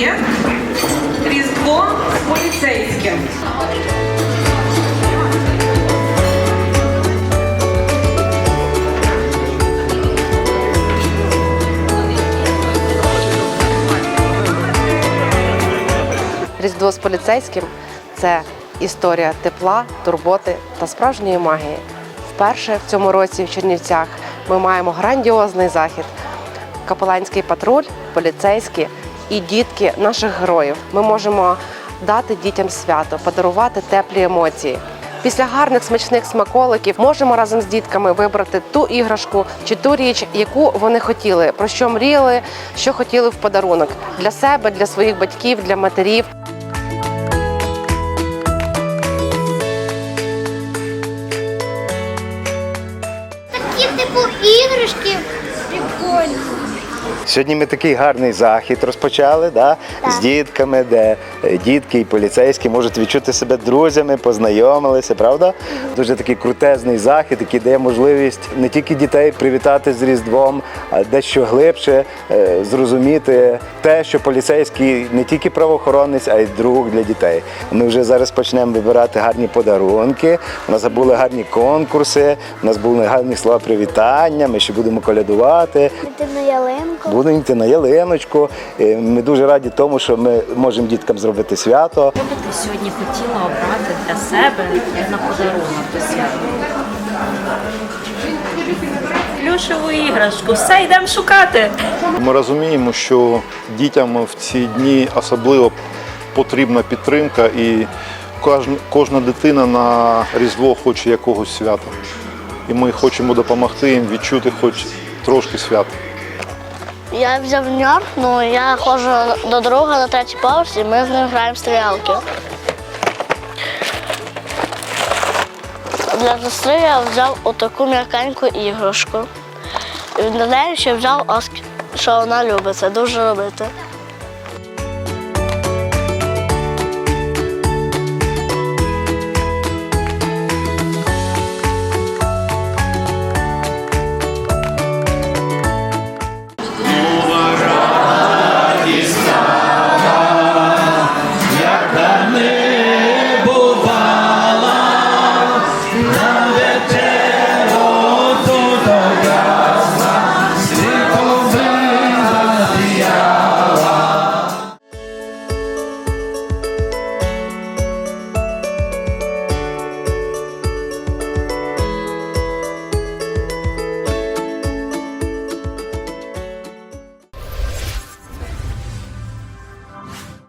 є різдво поліцейським. Різдво з поліцейським це історія тепла, турботи та справжньої магії. Вперше в цьому році в Чернівцях ми маємо грандіозний захід. Капеланський патруль, поліцейські і дітки наших героїв. Ми можемо дати дітям свято, подарувати теплі емоції. Після гарних смачних смаколиків можемо разом з дітками вибрати ту іграшку чи ту річ, яку вони хотіли, про що мріяли, що хотіли в подарунок для себе, для своїх батьків, для матерів. Такі типу іграшки прикольні. Сьогодні ми такий гарний захід розпочали да? з дітками, де е, дітки і поліцейські можуть відчути себе друзями, познайомилися, правда? Дуже такий крутезний захід, який дає можливість не тільки дітей привітати з Різдвом, а дещо глибше е, зрозуміти те, що поліцейський не тільки правоохоронець, а й друг для дітей. Ми вже зараз почнемо вибирати гарні подарунки. У нас були гарні конкурси, у нас були гарні слова привітання. Ми ще будемо колядувати. Ти на ялинку. Йти на ялиночку. Е, Ми дуже раді тому, що ми можемо діткам зробити свято. Що би ти сьогодні хотіла обрати для себе як на подарунок до свята? Плюшеву іграшку, все йдемо шукати. Ми розуміємо, що дітям в ці дні особливо потрібна підтримка, і кожна, кожна дитина на Різдво хоче якогось свята. І ми хочемо допомогти їм відчути хоч трошки свята. Я взяв ньор, ну я ходжу до друга на третій поверх, і ми з ним граємо в стрілялки. Для сестри я взяв отаку м'якеньку іграшку. І для неї ще взяв оскіл, що вона любить це дуже робити.